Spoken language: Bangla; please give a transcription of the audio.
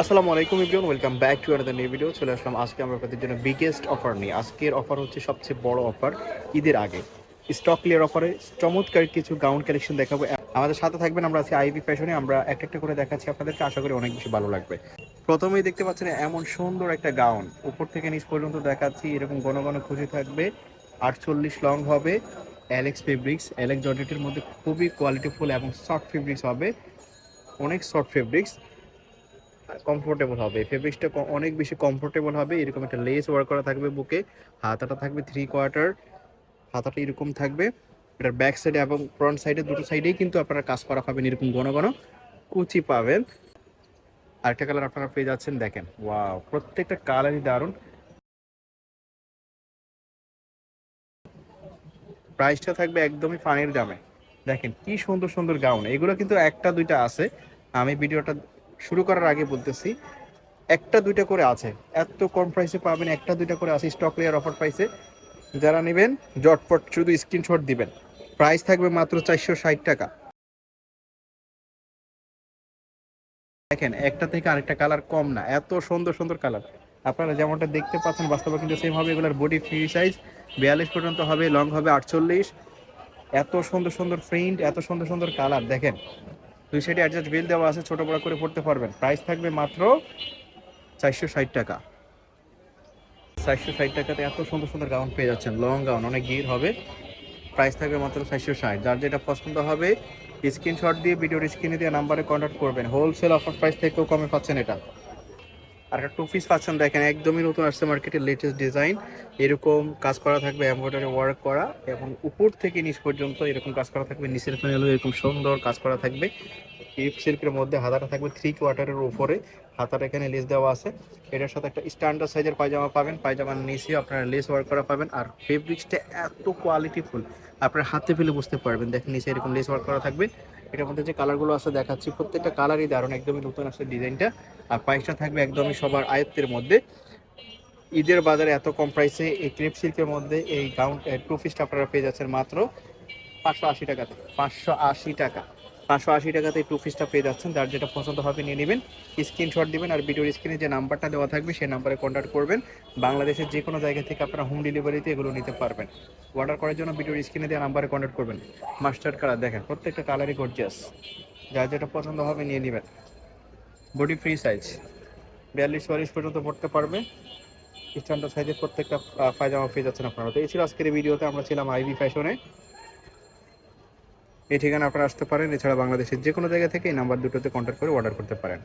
আসসালামু আলাইকুম ইব্রিয়ান welcome back to another new video চলে আসলাম আজকে আমরা আপনাদের জন্য বিগেস্ট অফার নিয়ে। আজকের অফার হচ্ছে সবচেয়ে বড় অফার ঈদের আগে। স্টক ক্লিয়ার অফারে চমৎকার কিছু গাউন কালেকশন দেখাবো। আমাদের সাথে থাকবেন আমরা আছি আইবি ফ্যাশনে আমরা একটা একটা করে দেখাচ্ছি আপনাদেরকে। আশা করি অনেক বেশি ভালো লাগবে। প্রথমেই দেখতে পাচ্ছেন এমন সুন্দর একটা গাউন উপর থেকে নিচ পর্যন্ত দেখাচ্ছি। এরকম ঘন ঘন খুশি থাকবে। আটচল্লিশ লং হবে। অ্যালেক্স ফেব্রিক্স অ্যালেক্স জর্জেটের মধ্যে খুবই কোয়ালিটিফুল এবং সফট ফেব্রিক্স হবে। অনেক সফট ফেব্রিক্স কমফোর্টেবল হবে। ফেব্রিক্সটা অনেক বেশি কমফোর্টেবল হবে। এরকম একটা লেস ওয়ার্ক করা থাকবে বুকে। হাতাটা থাকবে থ্রি কোয়ার্টার হাতাটা এরকম থাকবে। এটার ব্যাক সাইডে এবং ফ্রন্ট সাইডে দুটো সাইডেই কিন্তু আপনারা কাজ করা পাবেন এরকম ঘন ঘন। কুচি পাবেন। আরেকটা কালার আপনারা পেয়ে যাচ্ছেন, দেখেন। ওয়াও প্রত্যেকটা কালারই দারুণ। প্রাইসটা থাকবে একদমই ফানির দামে। দেখেন কি সুন্দর সুন্দর গাউন এগুলো কিন্তু একটা দুইটা আছে। আমি ভিডিওটা শুরু করার আগে বলতেছি, একটা, দুইটা করে আছে। এত কম প্রাইসে পাবেন, একটা, দুইটা করে আছে স্টক লেয়ার অফার প্রাইসে যারা নেবেন, জটপট শুধু স্ক্রিনশট দিবেন। প্রাইস থাকবে মাত্র চারশো ষাট টাকা। দেখেন, একটা থেকে আরেকটা কালার কম না, এত সুন্দর সুন্দর কালার আপনারা যেমনটা দেখতে পাচ্ছেন, বাস্তবে কিন্তু সেম হবে, এগুলোর বডি ফ্রি সাইজ বিয়াল্লিশ পর্যন্ত হবে লং হবে আটচল্লিশ। এত সুন্দর সুন্দর প্রিন্ট এত সুন্দর সুন্দর কালার দেখেন দুই সাইডে অ্যাডজাস্ট বিল দেওয়া আছে, ছোট বড় করে পড়তে পারবেন। প্রাইস থাকবে মাত্র চারশো ষাট টাকা। চারশো ষাট টাকাতে এত সুন্দর সুন্দর গাউন পেয়ে যাচ্ছেন। লং গাউন অনেক গির হবে। প্রাইস থাকবে মাত্র চারশো ষাট। যার যেটা পছন্দ হবে স্ক্রিনশট দিয়ে ভিডিওর স্ক্রিনে দিয়ে নাম্বারে কন্ট্যাক্ট করবেন। হোলসেল অফার প্রাইস থেকেও কমে পাচ্ছেন এটা। আর একটা টু পিস পাচ্ছেন দেখেন, একদমই নতুন আসছে মার্কেটে লেটেস্ট ডিজাইন এরকম কাজ করা থাকবে এমব্রয়ডারি ওয়ার্ক করা এবং উপর থেকে নিচ পর্যন্ত এরকম কাজ করা থাকবে, নিচের প্যানেলও এরকম সুন্দর কাজ করা থাকবে। ইফ সিল্কের মধ্যে হাতাটা থাকবে থ্রি কোয়ার্টারের উপরে। হাতাটা এখানে লেস দেওয়া আছে। এটার সাথে একটা স্ট্যান্ডার্ড সাইজের পায়জামা পাবেন। পায়জামার নিচে আপনারা লেস ওয়ার্ক করা পাবেন। আর ফেব্রিক্সটা এত কোয়ালিটিফুল আপনার হাতে ফেলে বুঝতে পারবেন। দেখেন নিচে এরকম লেস ওয়ার্ক করা থাকবে। এটার মধ্যে যে কালারগুলো আছে দেখাচ্ছি, প্রত্যেকটা কালারই দারুণ, একদমই নতুন আসছে ডিজাইনটা। আর প্রাইসটা থাকবে একদমই সবার আয়ত্তের মধ্যে। ঈদের বাজারে এত কম প্রাইসে এই ক্রেপ সিল্কের মধ্যে এই গাউন টু পিসটা আপনারা পেয়ে যাচ্ছেন মাত্র পাঁচশো আশি টাকাতে পাঁচশো আশি টাকা। পাঁচশো আশি টাকাতে টু পিসটা পেয়ে যাচ্ছেন। যার যেটা পছন্দ হবে নিয়ে নেবেন। স্ক্রিনশট দিবেন আর ভিডিওর স্ক্রিনে যে নাম্বারটা দেওয়া থাকবে, সেই নাম্বারে কন্ট্যাক্ট করবেন। বাংলাদেশের যে কোনো জায়গা থেকে আপনারা হোম ডেলিভারিতে এগুলো নিতে পারবেন। অর্ডার করার জন্য ভিডিওর স্ক্রিনে দেওয়া নাম্বারে কন্ট্যাক্ট করবেন। মাস্টার কালার দেখেন, প্রত্যেকটা কালারই গর্জিয়াস যার যেটা পছন্দ হবে নিয়ে নেবেন। বডি ফ্রি সাইজ বিয়াল্লিশ চুয়াল্লিশ পর্যন্ত পড়তে পারবে। স্ট্যান্ডার্ড সাইজের প্রত্যেকটা পায়জামা পেয়ে যাচ্ছেন আপনারা। তো এই ছিল আজকের ভিডিওতে। আমরা ছিলাম আইবি ফ্যাশনে এই ঠিকানা আপনারা আসতে পারেন। এছাড়া বাংলাদেশের যে কোনো জায়গা থেকে এই নাম্বার দুটোতে কন্ট্যাক্ট করে অর্ডার করতে পারেন।